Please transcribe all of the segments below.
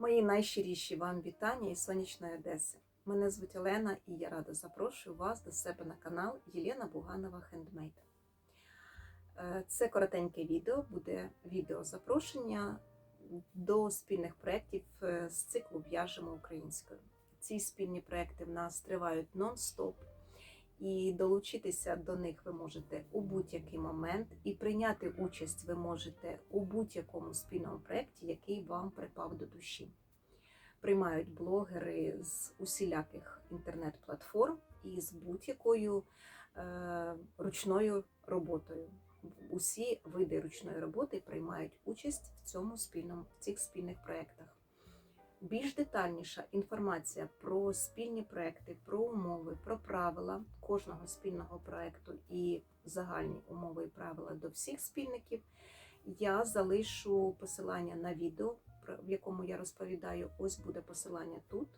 Мої найщиріші вам вітання із сонячної Одеси. Мене звуть Олена і я рада запрошую вас до себе на канал Єлена Буганова Хендмейд. Це коротеньке відео, буде відео запрошення до спільних проєктів е, з циклу В'яжемо українською. Ці спільні проєкти в нас тривають нон-стоп, і долучитися до них ви можете у будь-який момент, і прийняти участь ви можете у будь-якому спільному проєкті, який вам припав до душі. Приймають блогери з усіляких інтернет-платформ і з будь-якою е, ручною роботою. Усі види ручної роботи приймають участь в цьому спільному в цих спільних проєктах. Більш детальніша інформація про спільні проекти, про умови, про правила кожного спільного проекту і загальні умови і правила до всіх спільників. Я залишу посилання на відео, в якому я розповідаю. Ось буде посилання тут,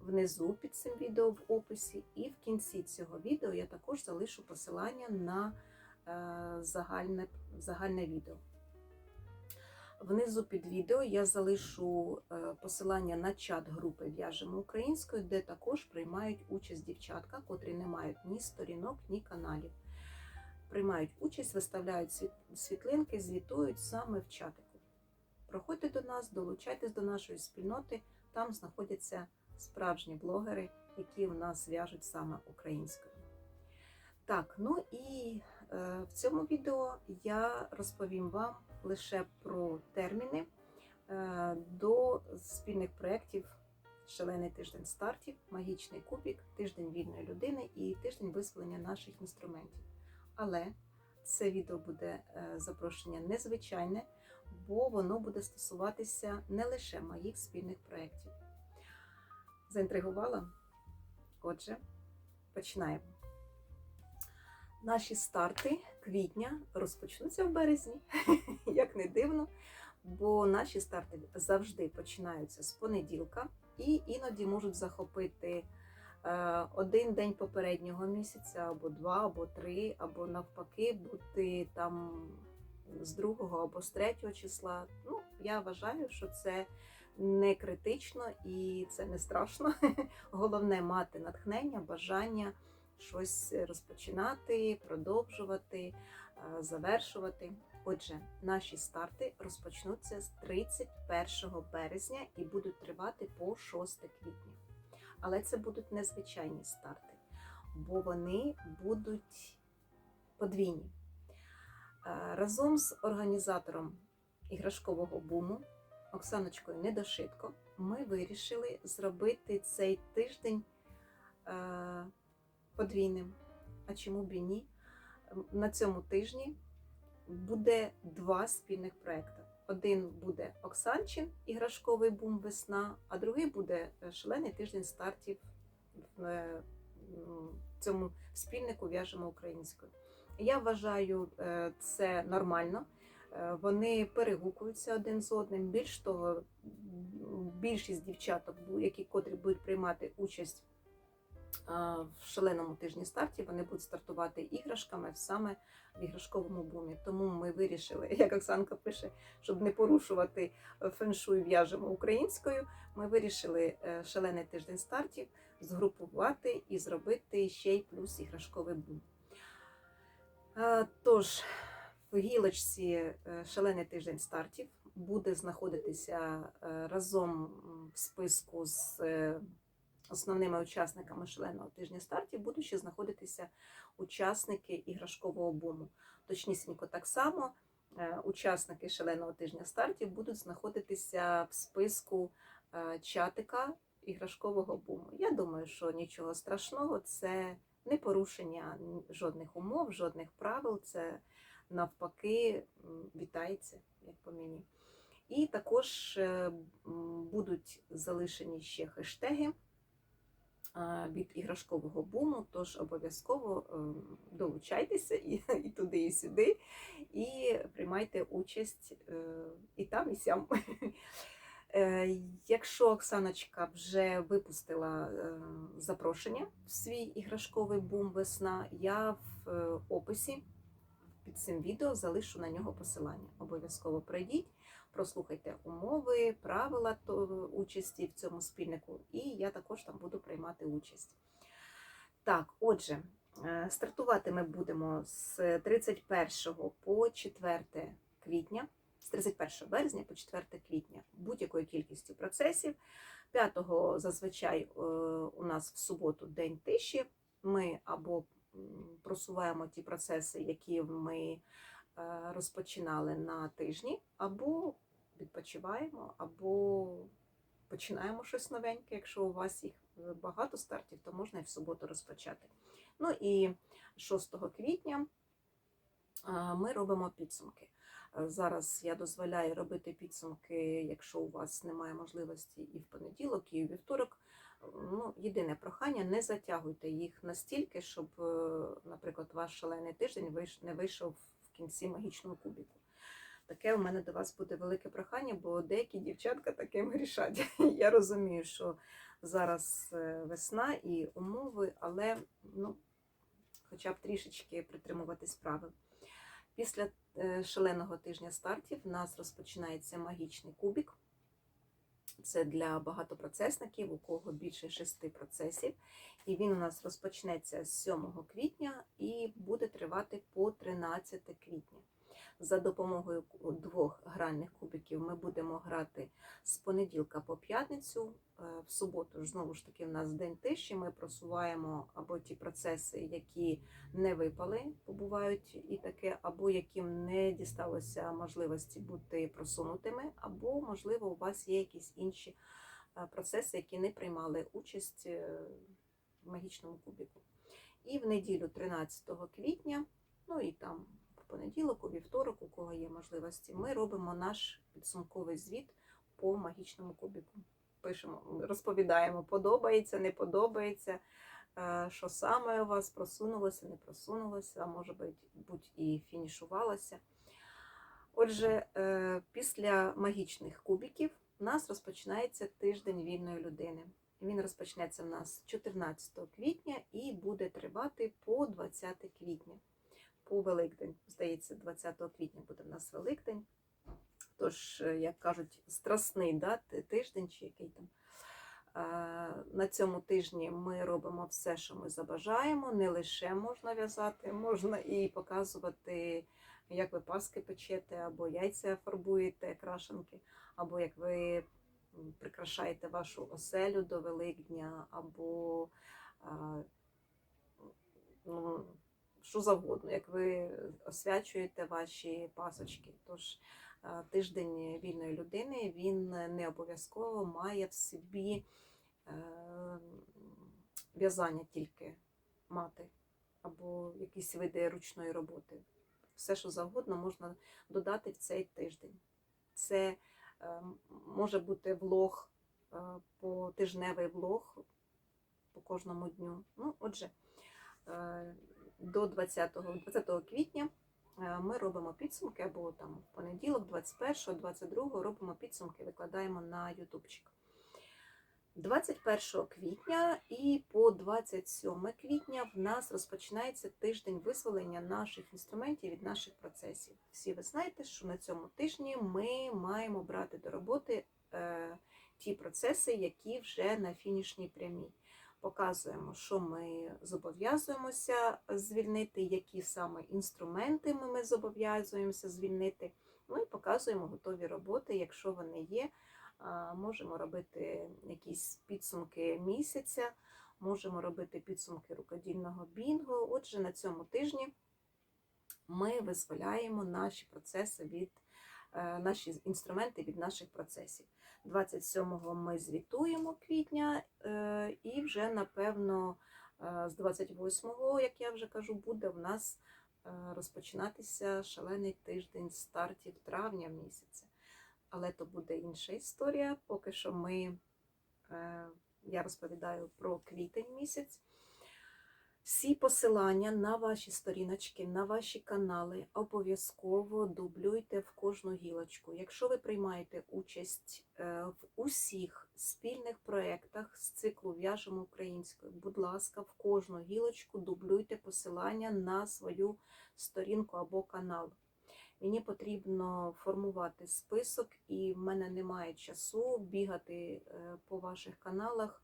внизу під цим відео в описі, і в кінці цього відео я також залишу посилання на е, загальне, загальне відео. Внизу під відео я залишу е, посилання на чат групи В'яжемо українською, де також приймають участь дівчатка, котрі не мають ні сторінок, ні каналів. Приймають участь, виставляють світлинки, звітують саме в чатику. Проходьте до нас, долучайтесь до нашої спільноти. Там знаходяться справжні блогери, які у нас в'яжуть саме українською. Так, ну і е, в цьому відео я розповім вам лише про терміни е, до спільних проєктів Шалений тиждень стартів, магічний кубік, тиждень вільної людини і тиждень визволення наших інструментів. Але це відео буде е, запрошення незвичайне, бо воно буде стосуватися не лише моїх спільних проєктів. Заінтригувала? Отже, починаємо. Наші старти квітня розпочнуться в березні, як не дивно, бо наші старти завжди починаються з понеділка і іноді можуть захопити е, один день попереднього місяця, або два, або три, або навпаки, бути там з другого або з третього числа. Ну, я вважаю, що це не критично і це не страшно. Головне мати натхнення, бажання щось розпочинати, продовжувати, е, завершувати. Отже, наші старти розпочнуться з 31 березня і будуть тривати по 6 квітня. Але це будуть незвичайні старти, бо вони будуть подвійні. Е, Разом з організатором іграшкового буму Оксаночкою Недошитко ми вирішили зробити цей тиждень е, подвійним. А чому б і ні? На цьому тижні буде два спільних проекти. Один буде Оксанчин іграшковий бум весна, а другий буде е, шалений тиждень стартів в е, цьому спільнику в'яжемо українською. Я вважаю е, це нормально. Вони перегукуються один з одним. Більш того, більшість дівчаток, які котрі будуть приймати участь в шаленому тижні стартів, вони будуть стартувати іграшками саме в іграшковому бумі. Тому ми вирішили, як Оксанка пише, щоб не порушувати е, феншуй в'яжемо українською. Ми вирішили е, шалений тиждень стартів згрупувати і зробити ще й плюс іграшковий бум. Е, Тож, в гілочці е, шалений тиждень стартів буде знаходитися е, разом в списку з е, основними учасниками шаленого тижня стартів будуть ще знаходитися учасники іграшкового буму. Точнісінько так само е, учасники шаленого тижня стартів будуть знаходитися в списку е, чатика іграшкового буму. Я думаю, що нічого страшного, це не порушення жодних умов, жодних правил. Це навпаки вітається, як по мені. І також е, будуть залишені ще хештеги від іграшкового буму, тож обов'язково ем, долучайтеся і, і туди, і сюди, і приймайте участь е, і там, і сям. Е, Якщо Оксаночка вже випустила е, запрошення в свій іграшковий бум весна, я в е, описі під цим відео залишу на нього посилання. Обов'язково пройдіть, прослухайте умови, правила участі в цьому спільнику, і я також там буду приймати участь. Так, отже, е, стартувати ми будемо з 31 по 4 квітня, з 31 березня по 4 квітня, будь-якою кількістю процесів. 5 зазвичай е, у нас в суботу день тиші. Ми або просуваємо ті процеси, які ми розпочинали на тижні, або відпочиваємо, або починаємо щось новеньке. Якщо у вас їх е, багато стартів, то можна і в суботу розпочати. Ну і 6 квітня ми робимо підсумки. Е, Зараз я дозволяю робити підсумки, якщо у вас немає можливості і в понеділок, і у вівторок. Ну, єдине прохання, не затягуйте їх настільки, щоб, е, наприклад, ваш шалений тиждень не вийшов в кінці магічного кубіку. Таке у мене до вас буде велике прохання, бо деякі дівчатка таким грішать. Я розумію, що зараз е, весна і умови, але ну, хоча б трішечки притримуватись правил. Після е, шаленого тижня стартів в нас розпочинається магічний кубік. Це для багатопроцесників, у кого більше шести процесів. І він у нас розпочнеться з 7 квітня і буде тривати по 13 квітня. За допомогою двох гральних кубиків ми будемо грати з понеділка по п'ятницю. Е, В суботу ж знову ж таки в нас день тиші. Ми просуваємо або ті процеси, які не випали, побувають і таке, або яким не дісталося можливості бути просунутими, або, можливо, у вас є якісь інші е, процеси, які не приймали участь е, в магічному кубіку. І в неділю 13 квітня, ну і там понеділок, у вівторок, у кого є можливості, ми робимо наш підсумковий звіт по магічному кубіку. Пишемо, розповідаємо, подобається, не подобається, е, що саме у вас просунулося, не просунулося, а може бути і фінішувалося. Отже, е, після магічних кубіків у нас розпочинається тиждень вільної людини. Він розпочнеться в нас 14 квітня і буде тривати по 20 квітня, по Великдень. Здається, 20 квітня буде в нас Великдень. Тож, е, як кажуть, страсний да, тиждень чи який там. Е, На цьому тижні ми робимо все, що ми забажаємо. Не лише можна в'язати, можна і показувати, як ви паски печете, або яйця фарбуєте, крашенки, або як ви прикрашаєте вашу оселю до Великдня, або ну, що завгодно, як ви освячуєте ваші пасочки. Тож е, тиждень вільної людини він не обов'язково має в собі е, в'язання тільки мати, або якісь види ручної роботи. Все, що завгодно, можна додати в цей тиждень. Це е, може бути влог, по тижневий влог по кожному дню. Ну, отже, до 20, 20 квітня е, ми робимо підсумки, або там в понеділок, 21, 22 робимо підсумки, викладаємо на ютубчик. 21 квітня і по 27 квітня в нас розпочинається тиждень визволення наших інструментів від наших процесів. Всі ви знаєте, що на цьому тижні ми маємо брати до роботи е, ті процеси, які вже на фінішній прямій. Показуємо, що ми зобов'язуємося звільнити, які саме інструменти ми, ми зобов'язуємося звільнити. Ну і показуємо готові роботи, якщо вони є. Можемо робити якісь підсумки місяця, можемо робити підсумки рукодільного бінго. Отже, на цьому тижні ми визволяємо наші процеси від е, наші інструменти від наших процесів. 27-го ми звітуємо квітня, е, і вже напевно е, з 28-го, як я вже кажу, буде в нас е, розпочинатися шалений тиждень стартів травня місяця. Але то буде інша історія. Поки що ми, я розповідаю про квітень місяць. Всі посилання на ваші сторіночки, на ваші канали обов'язково дублюйте в кожну гілочку. Якщо ви приймаєте участь е, в усіх спільних проєктах з циклу В'яжемо українською, будь ласка, в кожну гілочку дублюйте посилання на свою сторінку або канал. Мені потрібно формувати список, і в мене немає часу бігати е, по ваших каналах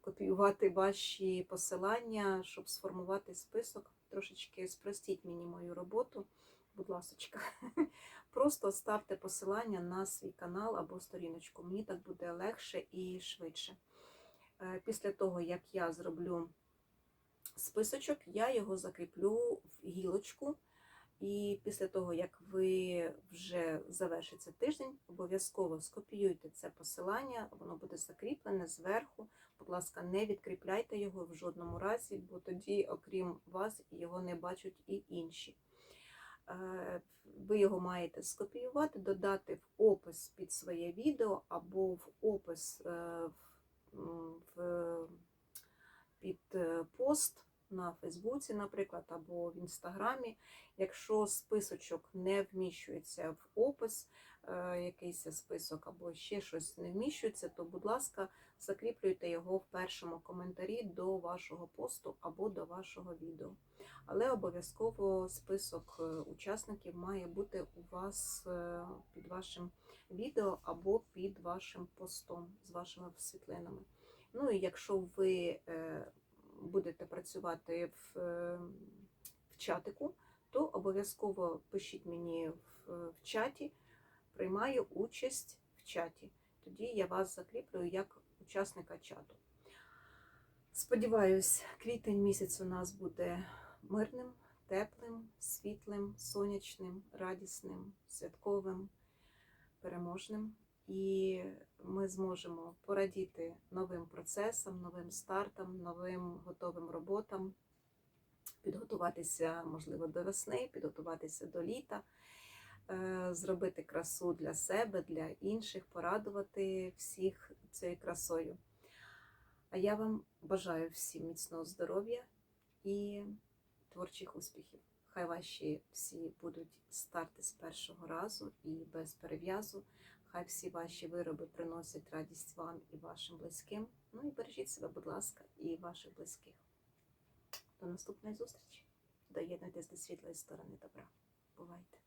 копіювати ваші посилання, щоб сформувати список. Трошечки спростіть мені мою роботу, будь ласочка. Просто ставте посилання на свій канал або сторіночку. Мені так буде легше і швидше. Е, Після того, як я зроблю списочок, я його закріплю в гілочку. І після того, як ви вже завершиться тиждень, обов'язково скопіюйте це посилання, воно буде закріплене зверху. Будь ласка, не відкріпляйте його в жодному разі, бо тоді, окрім вас, його не бачать і інші. Е, Ви його маєте скопіювати, додати в опис під своє відео або в опис е, в- під е, пост на Фейсбуці, наприклад, або в Інстаграмі. Якщо списочок не вміщується в опис, е, якийсь список або ще щось не вміщується, то, будь ласка, закріплюйте його в першому коментарі до вашого посту або до вашого відео. Але обов'язково список е, учасників має бути у вас е, під вашим відео або під вашим постом з вашими світлинами. Ну і якщо ви будете працювати в, е, в чатику, то обов'язково пишіть мені в, в чаті, приймаю участь в чаті. Тоді я вас закріплю як учасника чату. Сподіваюсь, квітень місяць у нас буде мирним, теплим, світлим, сонячним, радісним, святковим, переможним. І ми зможемо порадіти новим процесам, новим стартам, новим готовим роботам, підготуватися, можливо, до весни, підготуватися до літа, е, зробити красу для себе, для інших, порадувати всіх цією красою. А я вам бажаю всім міцного здоров'я і творчих успіхів. Хай ваші всі будуть старти з першого разу і без перев'язу. Хай всі ваші вироби приносять радість вам і вашим близьким. Ну і бережіть себе, будь ласка, і ваших близьких. До наступної зустрічі. Доєднуйтесь до світлої сторони добра. Бувайте!